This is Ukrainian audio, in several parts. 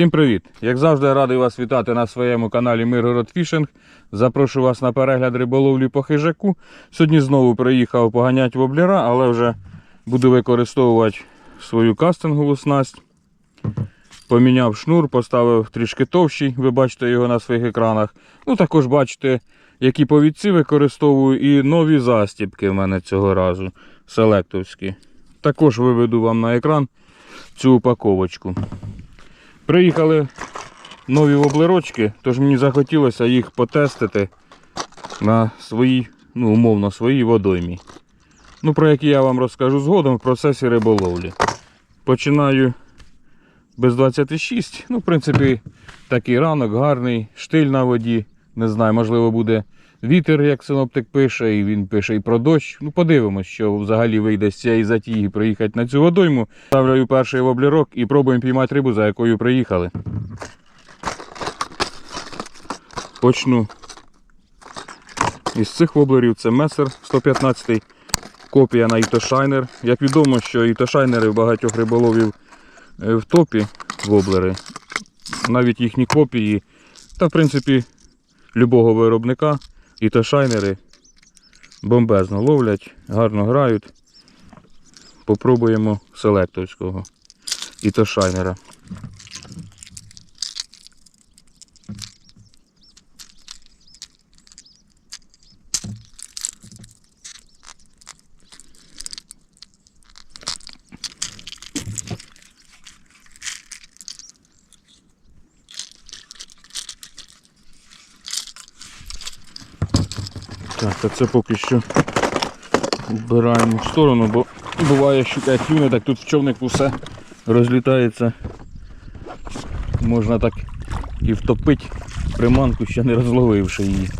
Всім привіт! Як завжди, радий вас вітати на своєму каналі Миргород Фішинг. Запрошую вас на перегляд риболовлі по хижаку. Сьогодні знову приїхав поганяти воблера, але вже буду використовувати свою кастингову снасть. Поміняв шнур, поставив трішки товщий, ви бачите його на своїх екранах. Ну також бачите, які повідці використовую і нові застібки в мене цього разу селектовські. Також виведу вам на екран цю упаковочку. Приїхали нові воблерочки, тож мені захотілося їх потестити на своїй, ну, умовно, своїй водоймі. Ну, про які я вам розкажу згодом в процесі риболовлі. Починаю без 26. Ну, в принципі, такий ранок, гарний, штиль на воді. Не знаю, можливо, буде вітер, як синоптик пише, і він пише і про дощ. Ну, подивимось, що взагалі вийде з цієї затіги приїхати на цю водойму. Ставляю перший воблерок і пробуємо піймати рибу, за якою приїхали. Почну із цих воблерів. Це месер 115 копія на Ітошайнер. Як відомо, що Ітошайнери в багатьох риболовів е, в топі воблери. Навіть їхні копії. Та, в принципі, любого виробника Ітошайнери бомбезно ловлять, гарно грають. Попробуємо селекторського Ітошайнера. Так, а це поки що вбираємо в сторону, бо буває, що як клюне, так тут в човнику все розлітається. Можна так і втопити приманку, ще не розловивши її.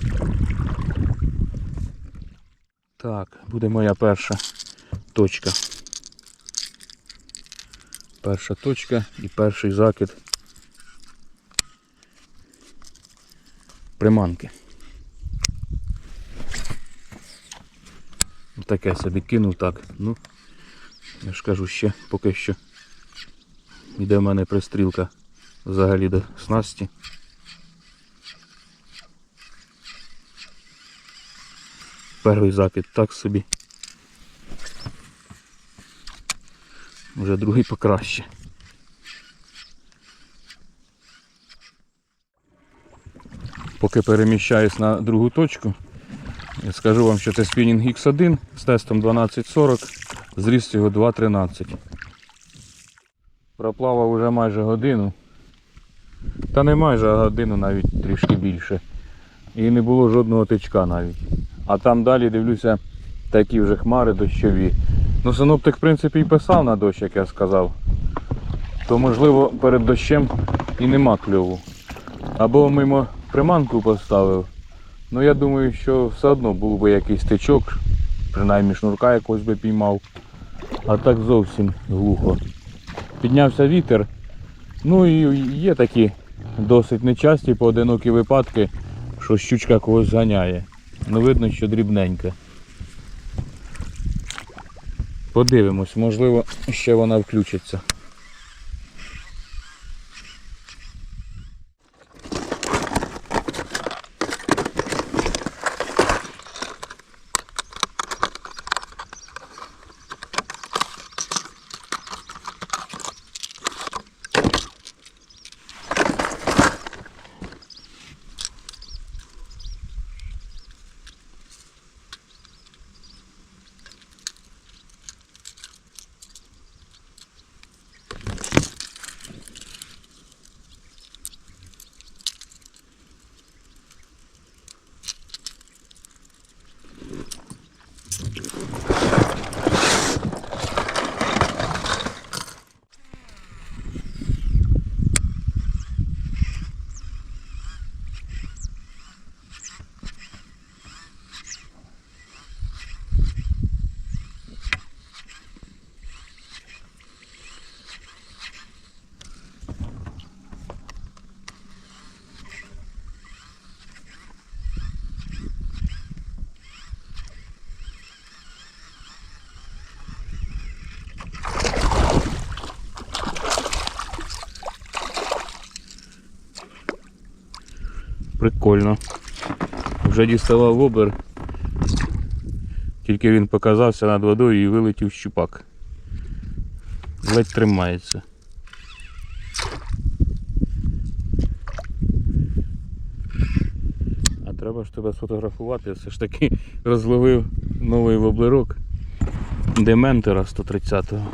Так, буде моя перша точка. Перша точка і перший закид приманки. Таке собі кинув так. Ну, я ж кажу ще поки що йде в мене пристрілка взагалі до снасті. Перший закид так собі. Вже другий покраще. Поки переміщаюсь на другу точку, скажу вам, що це спінінг X1 з тестом 1240, зріст його 2.13. Проплавав уже майже годину. Та не майже а годину, навіть трішки більше. І не було жодного тичка навіть. А там далі дивлюся такі вже хмари дощові. Ну синоптик в принципі і писав на дощ, як я сказав. То можливо перед дощем і нема кльову. Або мимо приманку поставив. Ну я думаю, що все одно був би якийсь тичок, принаймні шнурка якось би піймав. А так зовсім глухо. Піднявся вітер. Ну і є такі досить нечасті поодинокі випадки, що щучка когось зганяє. Ну видно, що дрібненька. Подивимось, можливо, ще вона включиться. Прикольно. Вже діставав вобер. Тільки він показався над водою і вилетів щупак. Ледь тримається. А треба ж тебе сфотографувати, все ж таки розловив новий воблерок Дементора 130-го.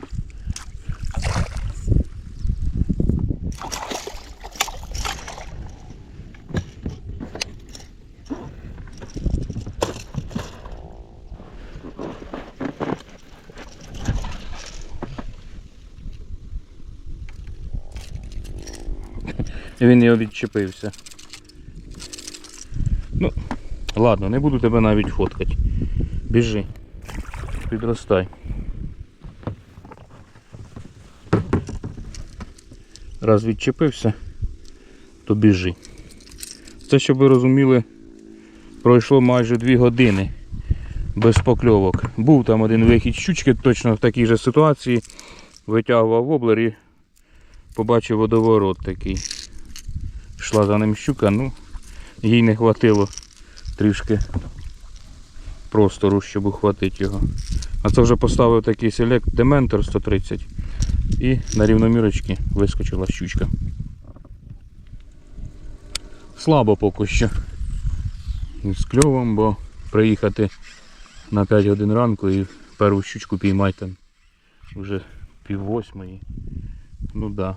Він його відчепився. Ну, ладно, не буду тебе навіть фоткати. Біжи. Підростай. Раз відчепився, то біжи. Це, щоб ви розуміли, пройшло майже 2 години без покльовок. Був там один вихід щучки, точно в такій же ситуації. Витягував воблер і побачив водоворот такий. Йшла за ним щука, ну їй не хватило трішки простору, щоб ухватити його. А це вже поставив такий селект Дементор 130 і на рівномірочки вискочила щучка. Слабо поки що. З кльовом, бо приїхати на 5 годин ранку і першу щучку піймати вже пів восьмої. Ну да.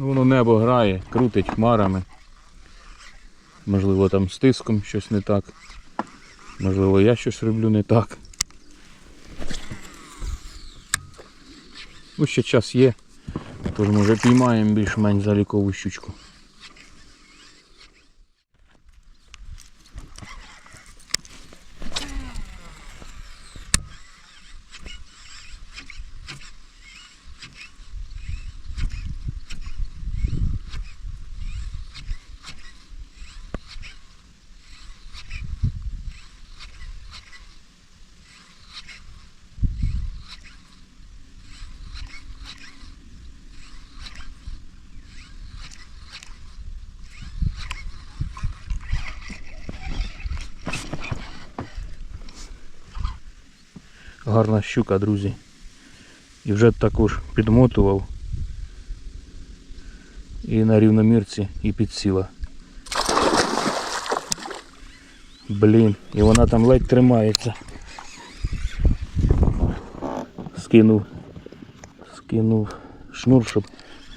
Ну воно небо грає, крутить хмарами. Можливо там з тиском щось не так. Можливо я щось роблю не так. Ну ще час є, тож може піймаємо більш-менш залікову щучку. Гарна щука, друзі. І вже також підмотував. І на рівномірці і підсіла. Блін, і вона там ледь тримається. Скинув. Скинув шнур, щоб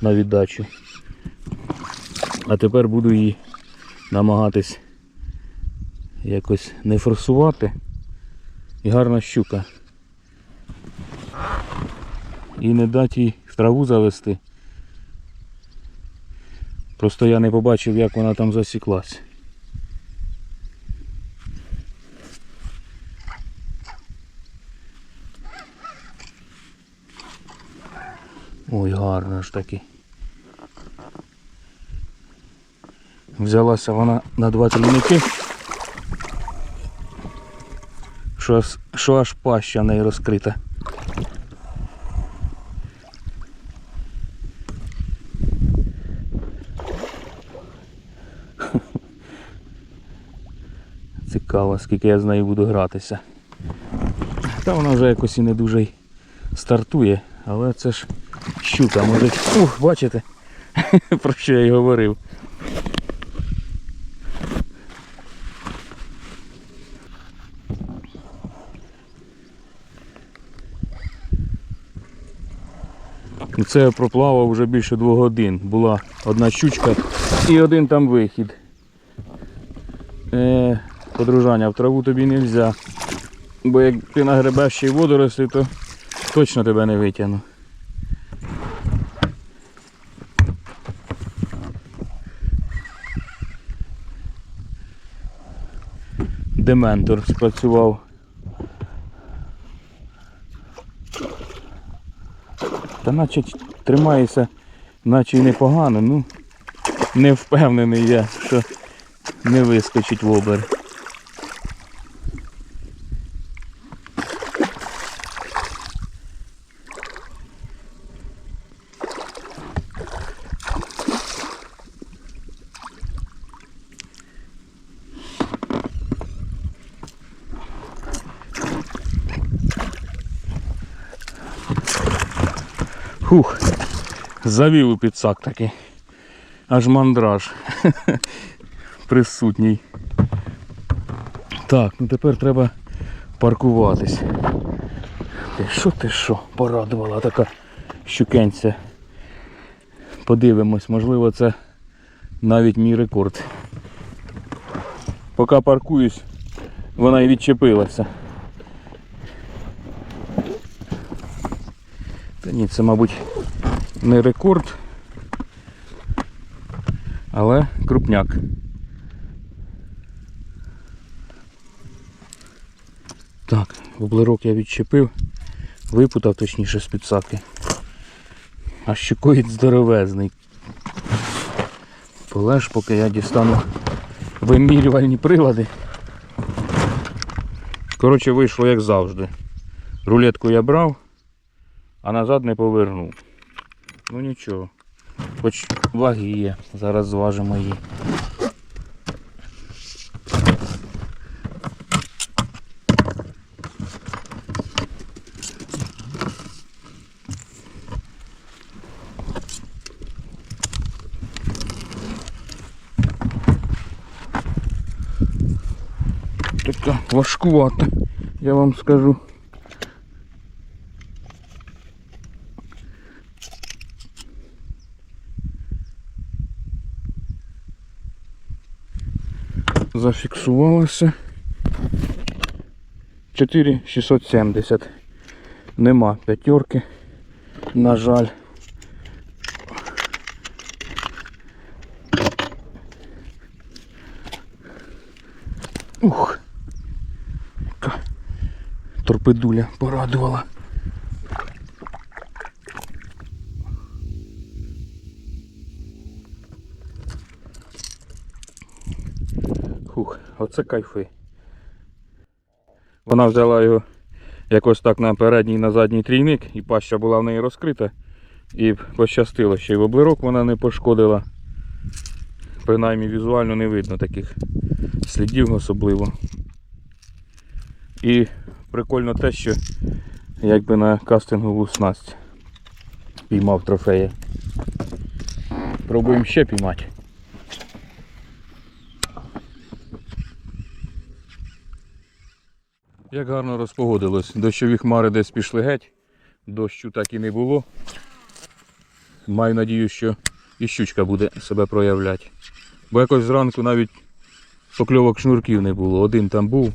на віддачу. А тепер буду її намагатись якось не форсувати. І гарна щука. І не дати їй в траву завести. Просто я не побачив, як вона там засіклась. Ой, гарно ж таки. Взялася вона на два трійники. Що, аж- паща в неї розкрита. Цікаво, скільки я з нею буду гратися. Та вона вже якось і не дуже й стартує, але це ж щука, може. Ух, бачите? Про що я й говорив. Це я проплавав вже більше двох годин. Була одна щучка і один там вихід. Е, подружання, в траву тобі не можна. Бо як ти нагребеш ще й водорослі, то точно тебе не витягну. Дементор спрацював. Та наче тримається, наче й непогано, ну не впевнений я, що не вискочить в обер. Завів у підсак такий. Аж мандраж присутній. Так, ну тепер треба паркуватись. Ти що ти що? Порадувала така щукенця. Подивимось, можливо це навіть мій рекорд. Поки паркуюсь, вона і відчепилася. Та ні, це, мабуть, не рекорд, але крупняк. Так, воблерок я відчепив, випутав точніше з підсаки. А щекоїд здоровезний. Полеж, поки я дістану вимірювальні прилади. Коротше, вийшло як завжди. Рулетку я брав, а назад не повернув. Ну нічого. Хоч ваги є. Зараз зважимо її. Така важкувата, я вам скажу. Зафіксувалося. 4670. Нема п'ятерки. На жаль. Ух. Яка торпедуля порадувала. Хух, оце кайфи. Вона взяла його якось так на передній і на задній трійник, і паща була в неї розкрита. І пощастило, що й в облирок вона не пошкодила. Принаймні візуально не видно таких слідів особливо. І прикольно те, що якби на кастингову снасть піймав трофеї. Пробуємо ще піймати. Як гарно розпогодилось. Дощові хмари десь пішли геть. Дощу так і не було. Маю надію, що і щучка буде себе проявляти. Бо якось зранку навіть покльовок шнурків не було. Один там був.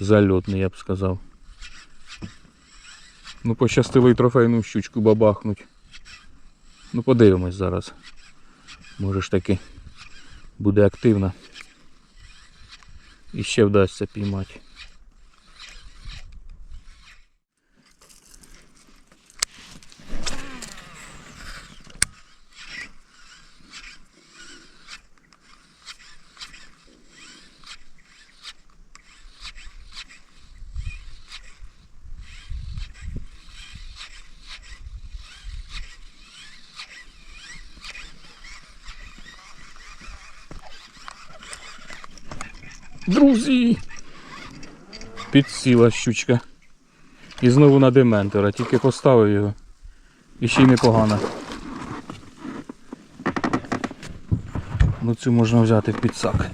Зальотний, я б сказав. Ну, пощастило і трофейну щучку бабахнуть. Ну, подивимось зараз. Може ж таки буде активна. І ще вдасться піймати. Друзі! Підсіла щучка. І знову на дементора, тільки поставив його. І ще й непогано. Ну цю можна взяти в підсак.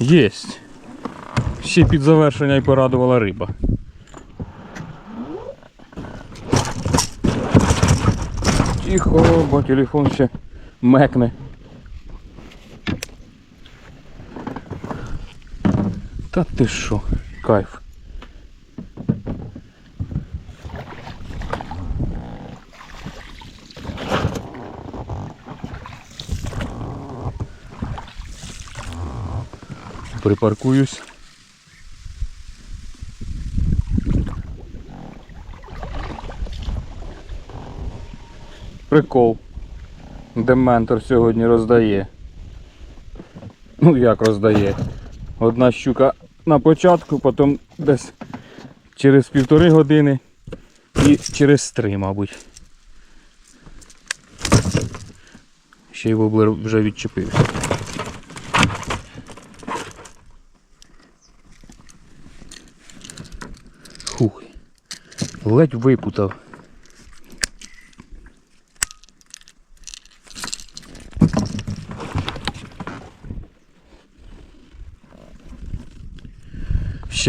Єсть. Ще під завершення й порадувала риба. Тихо, бо телефон ще мекне. Та ти що, кайф. Припаркуюсь. Прикол дементор сьогодні роздає. Ну як роздає? Одна щука на початку, потім десь через півтори години і через три, мабуть. Ще й воблер вже відчепився. Хух, ледь випутав.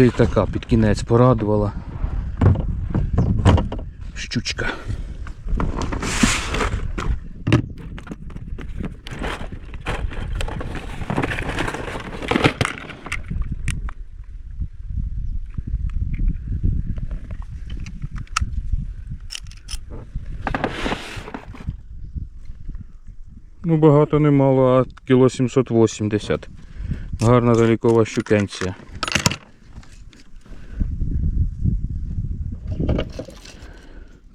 Ще й така під кінець порадувала. Щучка. Ну, багато не мало, а кіло 780. Гарна залікова щукенція.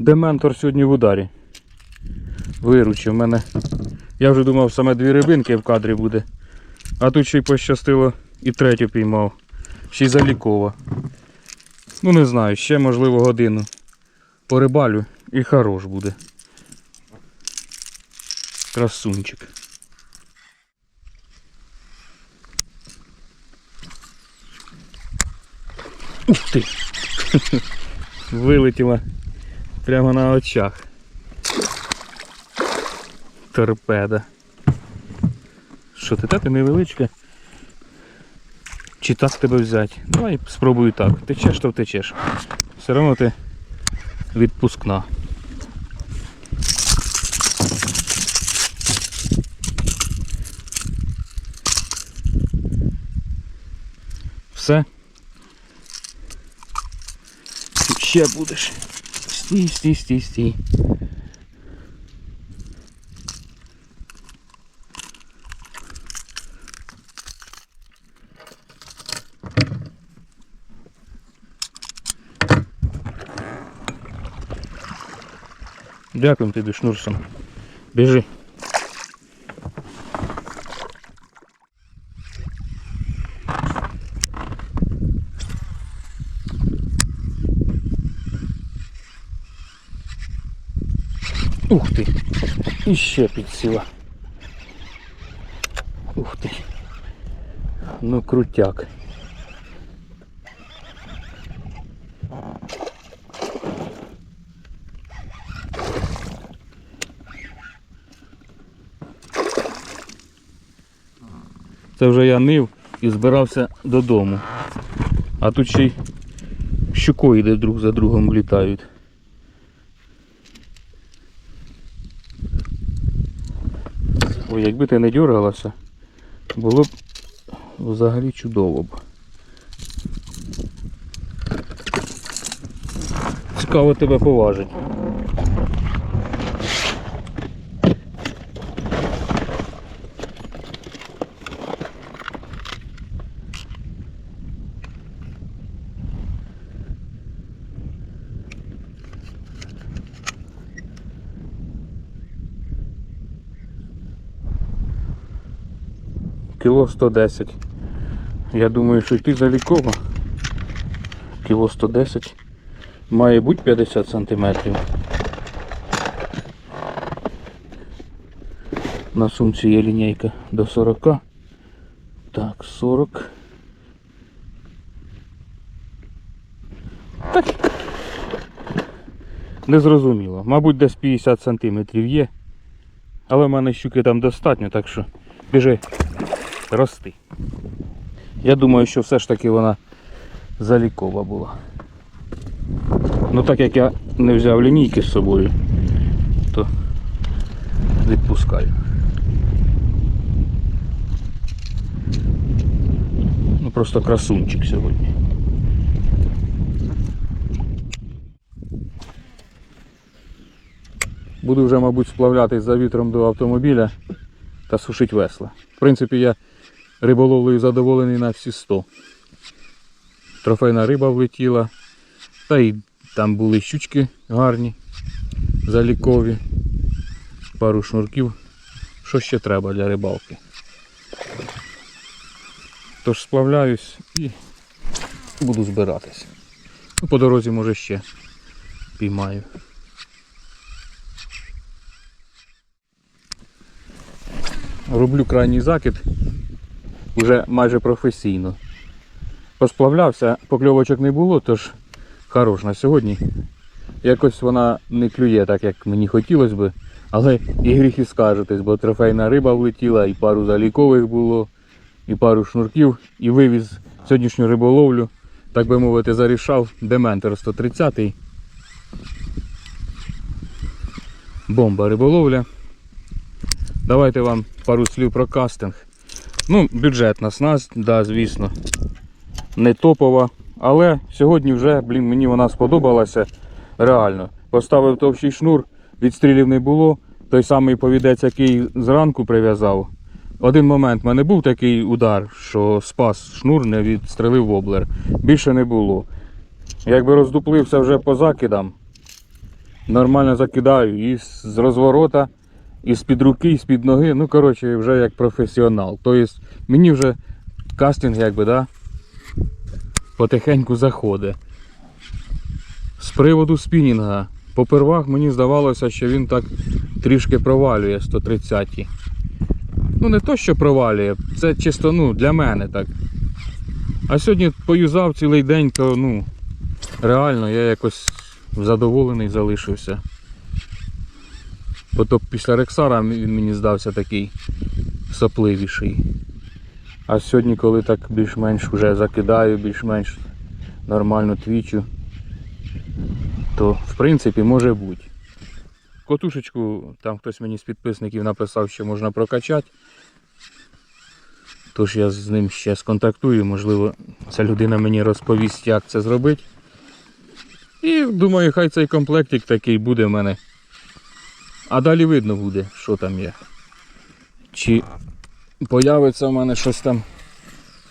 Дементор сьогодні в ударі. Виручив мене. Я вже думав, саме дві рибинки в кадрі буде. А тут ще й пощастило і третю піймав. Ще й залікова. Ну не знаю, ще можливо годину. Порибалю і хорош буде. Красунчик. Ух ти! Вилетіла прямо на очах. Торпеда. Що ти, та ти невеличка? Чи так тебе взяти? Давай спробую так. Течеш, то втечеш. Все одно ти відпускна. Все. Ще будеш. Стій, стій, стій, стій. Дякуємо тобі, Шнурсон. Біжи. Ух ти! І ще підсіла. Ух ти. Ну крутяк. Це вже я нив і збирався додому. А тут ще й щукоїди друг за другом влітають. Ой, якби ти не дергалася, було б взагалі чудово б. Цікаво тебе поважить. Кіло 110. Я думаю, що йти заліково. Кіло 110. Має бути 50 сантиметрів. На сумці є лінійка до 40. Так, 40. Так. Незрозуміло. Мабуть, десь 50 сантиметрів є. Але в мене щуки там достатньо, так що біжи рости. Я думаю, що все ж таки вона залікова була. Ну так як я не взяв лінійки з собою, то відпускаю. Ну просто красунчик сьогодні. Буду вже, мабуть, сплавлятись за вітром до автомобіля та сушити весла. В принципі, я риболовлею задоволений на всі 100. Трофейна риба влетіла. Та й там були щучки гарні, залікові, пару шнурків. Що ще треба для рибалки? Тож сплавляюсь і буду збиратись. Ну, по дорозі може ще піймаю. Роблю крайній закид вже майже професійно. Посплавлявся, покльовочок не було, тож хорош на сьогодні. якось вона не клює так, як мені хотілося би. Але і гріх і скажетесь, бо трофейна риба влетіла, і пару залікових було, і пару шнурків, і вивіз сьогоднішню риболовлю, так би мовити, зарішав Дементор 130 -й. Бомба риболовля. Давайте вам пару слів про кастинг. Ну, бюджетна снасть, да, звісно. Не топова. Але сьогодні вже, блін, мені вона сподобалася. Реально. Поставив товщий шнур, відстрілів не було. Той самий повідець, який зранку прив'язав. Один момент в мене був такий удар, що спас шнур, не відстрелив воблер. Більше не було. Якби роздуплився вже по закидам, нормально закидаю і з розворота, і з-під руки, і з-під ноги. Ну, коротше, вже як професіонал. Тобто мені вже кастинг, якби, да, потихеньку заходить. З приводу спінінга. Попервах мені здавалося, що він так трішки провалює 130-ті. Ну не то, що провалює, це чисто ну, для мене так. А сьогодні поюзав цілий день, то ну, реально я якось задоволений залишився. Бо то після Рексара він мені здався такий сопливіший. А сьогодні, коли так більш-менш вже закидаю, більш-менш нормально твічу, то в принципі може бути. Котушечку там хтось мені з підписників написав, що можна прокачати. Тож я з ним ще сконтактую, можливо, ця людина мені розповість, як це зробити. І думаю, хай цей комплектик такий буде в мене. А далі видно буде, що там є. Чи появиться в мене щось там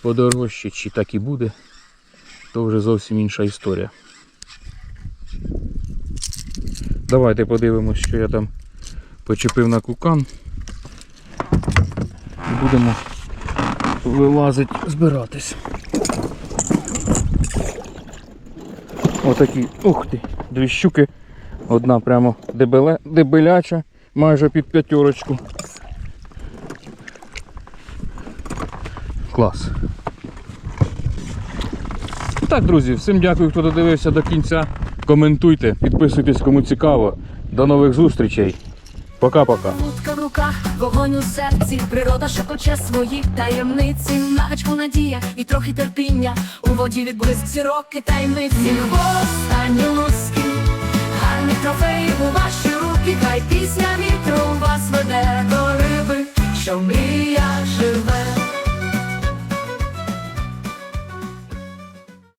подорожче, чи так і буде, то вже зовсім інша історія. Давайте подивимось, що я там почепив на кукан. Будемо вилазити, збиратись. Отакі, ух ти, дві щуки. Одна прямо дебеле, дебеляча, майже під п'ятерочку. Клас. Так, друзі, всім дякую, хто додивився до кінця. Коментуйте, підписуйтесь, кому цікаво. До нових зустрічей. Пока-пока. Лутка в руках, вогонь у серці, природа шепоче свої таємниці, на гачку надія і трохи терпіння. У воді відблиск зірок і таємниці. Хвост, анюски, гарні трофеїв у ваші руки, хай пісня вітру вас веде до риби, що мрія живе.